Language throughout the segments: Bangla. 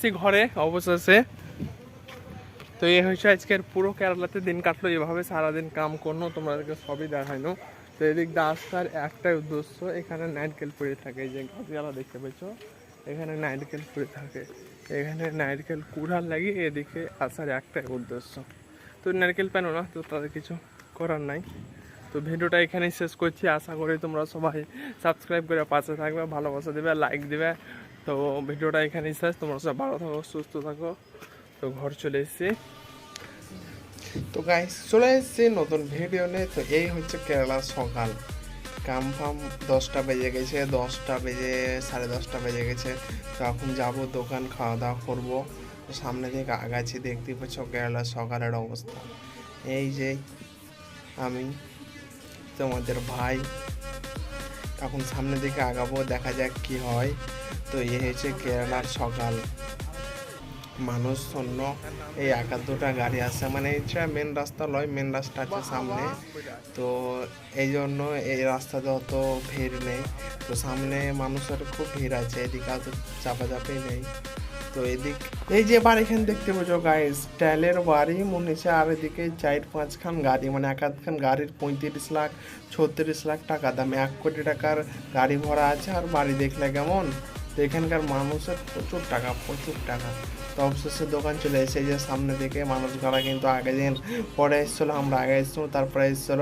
এসেছি ঘরে অবশেষে তো এই হয়েছে আজকের পুরো কেরালাতে দিন কাটলো, এভাবে সারাদিন কাম করল, তোমাদেরকে সবই দেখাইনো তো এদিক আসার একটাই উদ্দেশ্য, এখানে নাইটকেল পড়ে থাকে যে গাছগালা দেখতে পেয়েছ? এখানে নাইটকেল পড়ে থাকে। এখানে নাইটকেল কুড়ার লাগে, এদিকে আসার একটাই উদ্দেশ্য। তো নারকেল পেনো না, তো তাদের কিছু করার নাই। তো ভিডিওটা এখানেই শেষ করছি, আশা করি তোমরা সবাই সাবস্ক্রাইব করে পাশে থাকবে, ভালোবাসা দেবে লাইক দেবে। তো ভিডিওটা এখানেই শেষ। তোমরা সব ভালো থাকো, সুস্থ থাকো। তো ঘর চলে এসেছি। তো গাইস চলে এসেছি নতুন ভিডিও নিয়ে। তো এই হচ্ছে কেরালার সকাল। কাম ফাম দশটা বেজে গেছে, দশটা বেজে, সাড়ে দশটা বেজে গেছে। তো এখন যাব দোকান, খাওয়া দাওয়া করব। তো সামনে থেকে আগাছি দেখতে পাচ্ছ কেরালার সকালের অবস্থা। এই যে আমি, তোমাদের ভাই এখন সামনের দিকে আগাবো, দেখা যাক কি হয়। তো এ হয়েছে কেরালার সকাল। মানুষ শূন্য, এই একা দুটা গাড়ি আছে। মানে এটা মেন রাস্তা লয় মেন রাস্তা আছে সামনে। তো এই জন্য এই রাস্তাতে অত ভিড় নেই। তো সামনে মানুষের খুব ভিড় আছে, এদিকে অত চাপাচাপি নেই। তো এদিক, এই যে বাড়িখান দেখতে পাচ্ছ গাইস টাইলের বাড়ি মনে হচ্ছে আর এদিকে চার পাঁচখান গাড়ি মানে এক আধখান গাড়ির পঁয়ত্রিশ লাখ, ছত্রিশ লাখ টাকা দাম এক কোটি টাকার গাড়ি ভরা আছে আর বাড়ি দেখলে কেমন? তো এখানকার মানুষের প্রচুর টাকা প্রচুর টাকা। তো অবশেষে দোকান চলে এই যে সামনে দিকে মানুষগুলা কিন্তু আগে দিন পরে এসেছিল, আমরা আগে এসেছিল তারপরে এসেছিল।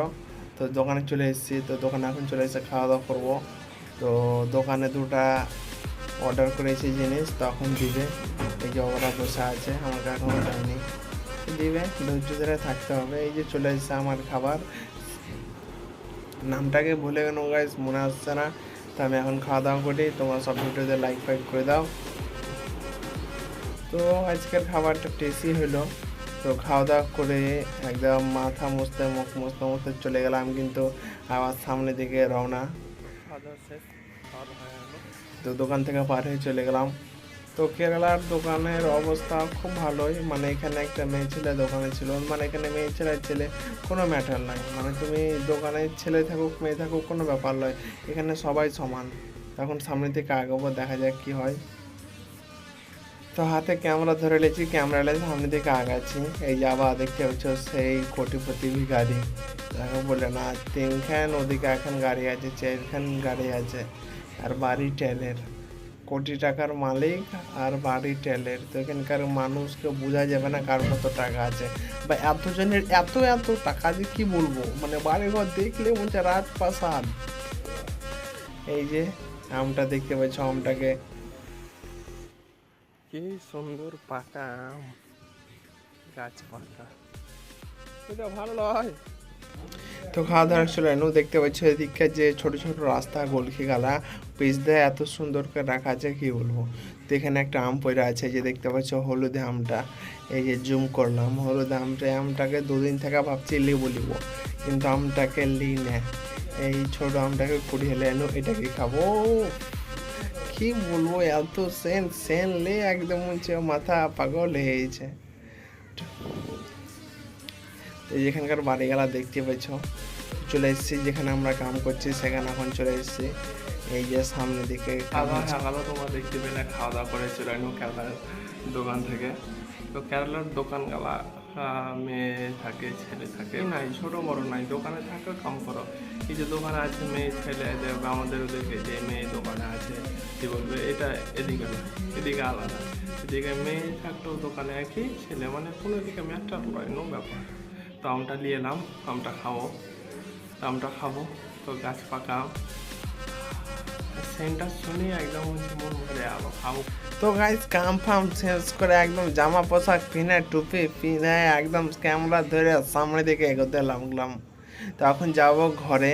তো দোকানে চলে এসেছি, তো দোকানে এখন চলে এসে খাওয়া দাওয়া করব। তো দোকানে দুটা অর্ডার করেছি জিনিস, তখন দিবে। এই যে ওরা বসে আছে, আমাকে এখনও দেয়নি। দিবে, ধৈর্য ধরে থাকতে হবে। এই যে চলে এসেছে আমার খাবার। নামটাকে ভুলে গেল গাইজ মনে আসছে না। তো আমি এখন খাওয়া দাওয়া করি। তোমার সব ভিডিওতে লাইক ফাইক করে দাও। তো আজকের খাবারটা টেস্টি হলো। তো খাওয়া দাওয়া করে একদম মাথা মুছতে, মুখ মুছতে মুছতে চলে গেলাম। কিন্তু আবার সামনে দিকে রওনা। খাওয়া দাওয়া শেষ। তো দোকান থেকে পার হয়ে চলে গেলাম। তো কেরালার দোকানের অবস্থা খুব ভালোই। মানে এখানে একটা মেয়ে ছেলে দোকানে ছিল। মানে এখানে মেয়ে ছেলে ছেলে কোনো ম্যাটার নাই। মানে তুমি দোকানে ছেলে থাকুক, মেয়ে থাকুক কোনো ব্যাপার নয়। এখানে সবাই সমান। তখন সামনে থেকে আগাবো দেখা যাক কি হয়। তো হাতে ক্যামেরা ধরে লেছি ক্যামেরা লেগে সামনে দিকে আগাচ্ছি। এই যে আবার দেখতে পাচ্ছ সেই কোটিপতি গাড়ি তাকে বলে না, তিনখান ওদিকে এখন গাড়ি আছে, চারখান গাড়ি আছে। আর বাড়ি টেলের কোটি টাকার মালিক আর বাড়ি টেলের তো এখানকার মানুষকে বোঝা যাবে না কার কত টাকা আছে। বা এতজনের এত এত টাকা যে কি বলব? মানে বাড়িঘর দেখলে হচ্ছে রাজপ্রাসাদ এই যে আমটা দেখতে পাচ্ছ, আমটাকে। কি সুন্দর পাকা আম। গাছ পাকা। এটা ভালো নয়। তো খাওয়া দাওয়া চলে এনো দেখতে পাচ্ছ এদিকে যে ছোট ছোট রাস্তা, গোলকি গালা পিস দেয়, এত সুন্দর করে রাখা আছে, কি বলব? তো এখানে একটা আম পড়ে আছে যে দেখতে পাচ্ছ হলুদে আমটা। এই যে জুম করলাম, হলুদ আমটা আমটাকে দুদিন থেকে ভাবছি লিবো লিবো, কিন্তু আমটাকে লি না। এই ছোট আমটাকে কুড়িয়ে এলে এনো এটাকে খাব? কি বলব, এত সেন সেন লে একদম হচ্ছে মাথা পাগল হয়ে গেছে। এই যেখানকার বাড়িগুলা দেখতে পাচ্ছ চলে এসেছি যেখানে আমরা কাম করছি সেখানে এখন চলে এসেছি। এই যে সামনে দিকে খাওয়া দাওয়া তোমরা দেখতে পেলে খাওয়া দাওয়া করে চলে এলো কেরালার দোকান থেকে। তো কেরালার দোকান গেলা মেয়ে থাকে ছেলে থাকে নাই ছোট বড় নাই দোকানে থাকে কাম করো। এই যে দোকানে আছে মেয়ে ছেলে আমাদের ওদেরকে যে মেয়ে দোকানে আছে কি বলবে এটা এদিকে নয় এদিকে আলাদা। এদিকে মেয়ে থাকলেও দোকানে একই ছেলে মানে কোনো দিকে ম্যাটার নয় নো ব্যাপার। তো আমটা নিয়ে এলাম আমটা খাব আমটা খাব, তো গাছ পাকা। সেন্টার শুনে একদম হচ্ছে মন ভরে আলো খাব। তো গাইজ কাম ফাম শেষ করে একদম জামা পোশাক পিনে, টুপি পিনে একদম ক্যামেরা ধরে সামনে দিকে এগোতে লাগলাম। তো এখন যাব ঘরে।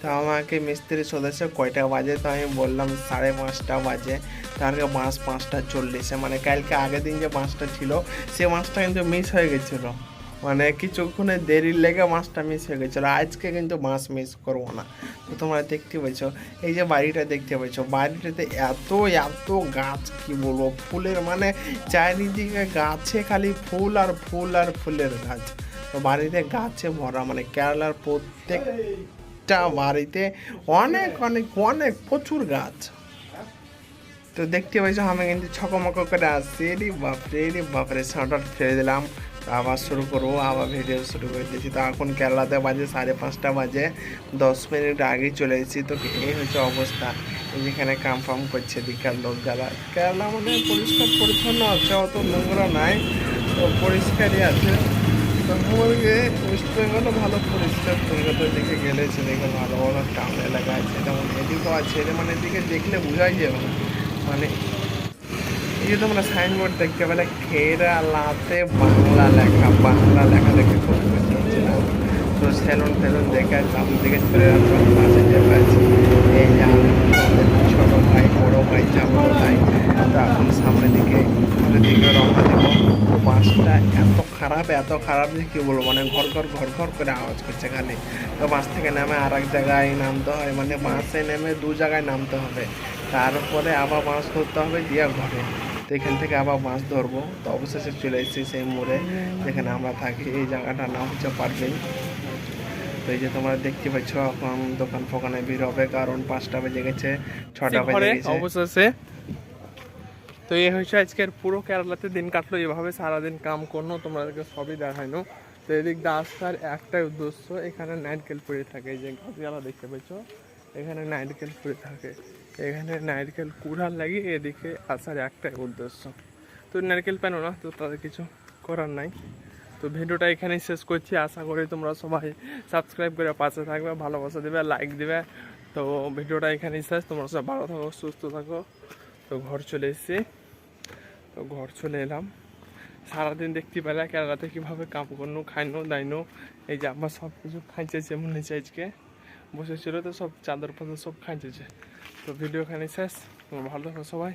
তো আমাকে মিস্ত্রি সদস্য কয়টা বাজে? তো আমি বললাম সাড়ে পাঁচটা বাজে। তারকে মাস পাঁচটা চল্লিশে মানে কালকে আগের দিন যে মাছটা ছিল, সে মাছটা কিন্তু মিস হয়ে গেছিল। মানে কিছুক্ষণের দেরির লেগে মাছটা মিস হয়ে গেছিল। আজকে কিন্তু মাছ মিস করব না। তো তোমরা দেখতে পাচ্ছ, এই যে বাড়িটা দেখতে পাচ্ছ, বাড়িটাতে এত এত গাছ, কি বলব, ফুলের মানে চারিদিকে গাছে খালি ফুল আর ফুল আর ফুলের গাছ। তো বাড়িতে গাছে ভরা মানে কেরালার প্রত্যেকটা বাড়িতে অনেক অনেক অনেক, প্রচুর গাছ। তো দেখতে পাইছো, আমি কিন্তু ছকমক করে আসছি রে বাপরে রে বাপরে সাঁটার ফেলে দিলাম। আবার শুরু করব, আবার ভিডিও শুরু করে দিয়েছি। তো এখন কেরালাতে বাজে সাড়ে পাঁচটা বাজে, দশ মিনিট আগে চলে এসেছি। তো এই হচ্ছে অবস্থা। যেখানে কাম ফাম করছে দীঘার লোক যারা কেরালা মানে পরিষ্কার পরিচ্ছন্ন আছে, অত নোংরা নাই। তো পরিষ্কারই আছে। ওয়েস্ট বেঙ্গলও ভালো পরিষ্কার কলকাতার দিকে গেলে সেদিকে ভালো ভালো টাউন এলাকা আছে। যেমন এদিকেও আছে মানে এদিকে দেখলে বোঝাই যাবে মানে এই যে তোমরা সাইনবোর্ড দেখতে পেলে কেরালাতে বাংলা লেখা বাংলা লেখা দেখে খুব তো সেলুন ফেলুন দেখে সামনে দিকে চলে আসলাম পাশে যে পাচ্ছি এই যে ছোট ভাই, বড় ভাই যাব তাই তো এখন সামনের দিকে সামনের দিকে রওনা দেবো। বাসটা এত খারাপ এত খারাপ যে কি বলব মানে ঘর ঘর ঘর ঘর করে আওয়াজ করছে খালি। তো বাস থেকে নেমে আর এক জায়গায় নামতে হয় মানে বাসে নেমে দু জায়গায় নামতে হবে। তারপরে আবার মাছ ধরতে হবে দিয়ে ঘরে। তো এখান থেকে আবার মাছ ধরবো। তো অবশেষে চলে এসেছি সেই মোড়ে যেখানে আমরা থাকি। এই জায়গাটার নাম হচ্ছে পারবেন তো এই যে তোমরা দেখতে পাচ্ছ এখন দোকান ফোকানে ভিড় হবে কারণ পাঁচটা বেজে গেছে ছটা বেজে গেছে। অবশেষে। তো এই হয়েছে আজকের পুরো কেরালাতে দিন কাটলো। এভাবে সারাদিন কাম করল তোমাদেরকে সবই দেখাইনো তো এদিক দিয়ে আসার একটাই উদ্দেশ্য এখানে নাইটকেল পড়ে থাকে। এই যে গাছগালা দেখতে পাচ্ছ এখানে নাইটকেল পড়ে থাকে। এখানে নারকেল কুড়ার লাগে এদিকে আসার একটাই উদ্দেশ্য। তো নারকেল পেনো না, তো তাদের কিছু করার নাই। তো ভিডিওটা এখানেই শেষ করছি। আশা করি তোমরা সবাই সাবস্ক্রাইব করে পাশে থাকবে, ভালোবাসা দেবে লাইক দেবে। তো ভিডিওটা এখানেই শেষ। তোমরা সব ভালো থাকো, সুস্থ থাকো। তো ঘর চলে এসেছি। তো ঘর চলে এলাম। সারাদিন দেখতে পেলে কেরালাতে কীভাবে কাম করনো খাইনো, দাইনো, এই যে আমার সব কিছু খাইছে যেমন নিচে আজকে। বসেছিল তো সব চাদর ফাদর সব খাইছে তো ভিডিও খানি শেষ ভালো থাকো সবাই।